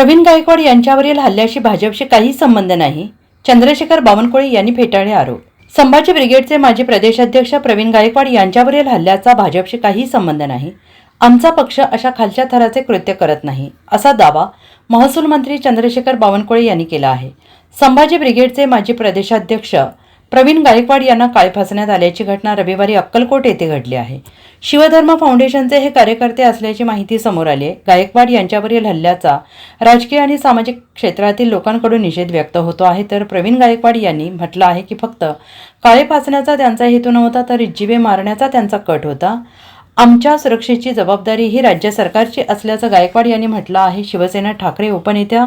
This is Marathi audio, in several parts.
प्रवीण गायकवाड यांच्यावरील हल्ल्याशी भाजपशी काही संबंध नाही. चंद्रशेखर बावनकुळे यांनी फेटाळले आरोप. संभाजी ब्रिगेडचे माजी प्रदेशाध्यक्ष प्रवीण गायकवाड यांच्यावरील हल्ल्याचा भाजपशी काही संबंध नाही. आमचा पक्ष अशा खालच्या थराचे कृत्य करत नाही असा दावा महसूल मंत्री चंद्रशेखर बावनकुळे यांनी केला आहे. संभाजी ब्रिगेडचे माजी प्रदेशाध्यक्ष प्रवीण गायकवाड यांना काळे फासण्यात आल्याची घटना रविवारी अक्कलकोट येथे घडली आहे. शिवधर्म फाउंडेशनचे हे कार्यकर्ते असल्याची माहिती समोर आली आहे. गायकवाड यांच्यावरील हल्ल्याचा राजकीय आणि सामाजिक क्षेत्रातील लोकांकडून निषेध व्यक्त होतो आहे. तर प्रवीण गायकवाड यांनी म्हटलं आहे की फक्त काळे फासण्याचा त्यांचा हेतू नव्हता तर जीवे मारण्याचा त्यांचा कट होता. आमच्या सुरक्षेची जबाबदारी ही राज्य सरकारची असल्याचं गायकवाड यांनी म्हटलं आहे. शिवसेना ठाकरे उपनेत्या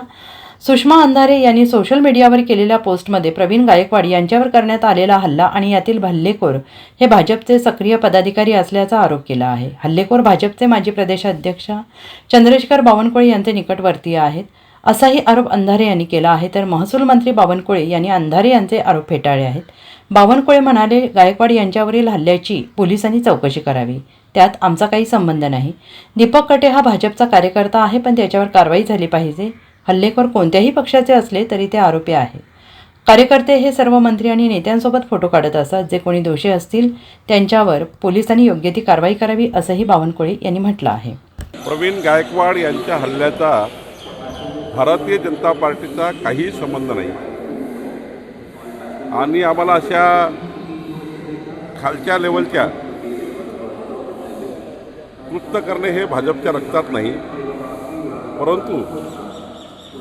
सुषमा अंधारे यांनी सोशल मीडियावर केलेल्या पोस्टमध्ये प्रवीण गायकवाड यांच्यावर करण्यात आलेला हल्ला आणि यातील हल्लेखोर हे भाजपचे सक्रिय पदाधिकारी असल्याचा आरोप केला आहे. हल्लेखोर भाजपचे माजी प्रदेशाध्यक्ष चंद्रशेखर बावनकुळे यांचे निकटवर्तीय आहेत. असाही आरोप अंधारे यांनी केला आहे तर महसूल मंत्री बावनकुळे यांनी अंधारे यांचे आरोप फेटाळले आहेत. बावनकुळे म्हणाले गायकवाड यांच्यावरील हल्ल्याची पोलिसांनी चौकशी करावी. त्यात आमचा काही संबंध नाही. दीपक कटे हा भाजपचा कार्यकर्ता आहे पण त्याच्यावर कारवाई झाली पाहिजे. हल्लेखोर कोणत्याही पक्षाचे असले तरी ते आरोपी आहे कार्यकर्ते हे सर्व मंत्री आणि नेत्यांसोबत फोटो काढत असतात. जे कोणी दोषी असतील त्यांच्यावर पोलिसांनी योग्य ती कारवाई करावी असंही बावनकुळे यांनी म्हटलं आहे. प्रवीण गायकवाड यांच्या हल्ल्याचा भारतीय जनता पार्टीचा काही संबंध नाही. आणि आम्हाला अशा खालच्या लेवलच्या कृत्य करणे हे भाजपच्या रक्तात नाही. परंतु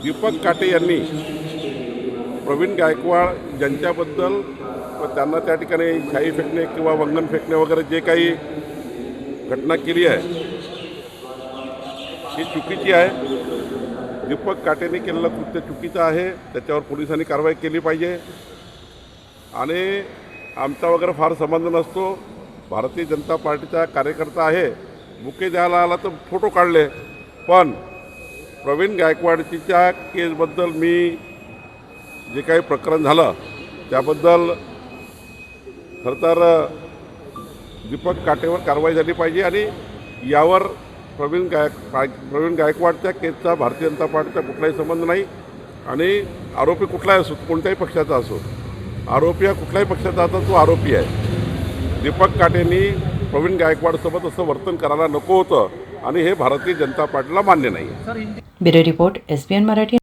दीपक काटे यांनी प्रवीण गायकवाड यांच्याबद्दल व त्यांना त्या ठिकाणी शाई फेकणे किंवा वंगण फेकणे वगैरे जे काही घटना केली आहे ही चुकीची आहे. दीपक काटेने केलेलं कृत्य चुकीचं आहे. त्याच्यावर पोलिसांनी कारवाई केली पाहिजे. आणि आमचा वगैरे फार संबंध नसतो. भारतीय जनता पार्टीचा कार्यकर्ता आहे. बुके द्यायला आला तर फोटो काढले. पण प्रवीण गायकवाडच्या केसबद्दल मी जे काही प्रकरण झालं त्याबद्दल खरं तर दीपक काटेवर कारवाई झाली पाहिजे आणि यावर प्रवीण गायक प्रवीण गायकवाडच्या केसचा भारतीय जनता पार्टीचा कुठलाही संबंध नाही आणि आरोपी कुठलाही असो कोणत्याही पक्षाचा असो आरोपी हा कुठल्याही पक्षाचा आता तो आरोपी आहे. दीपक काटेंनी प्रवीण गायकवाडसोबत असं वर्तन करायला नको होतं. आणि हे भारतीय जनता पार्टीला मान्य नाही bureau report S P N Marathi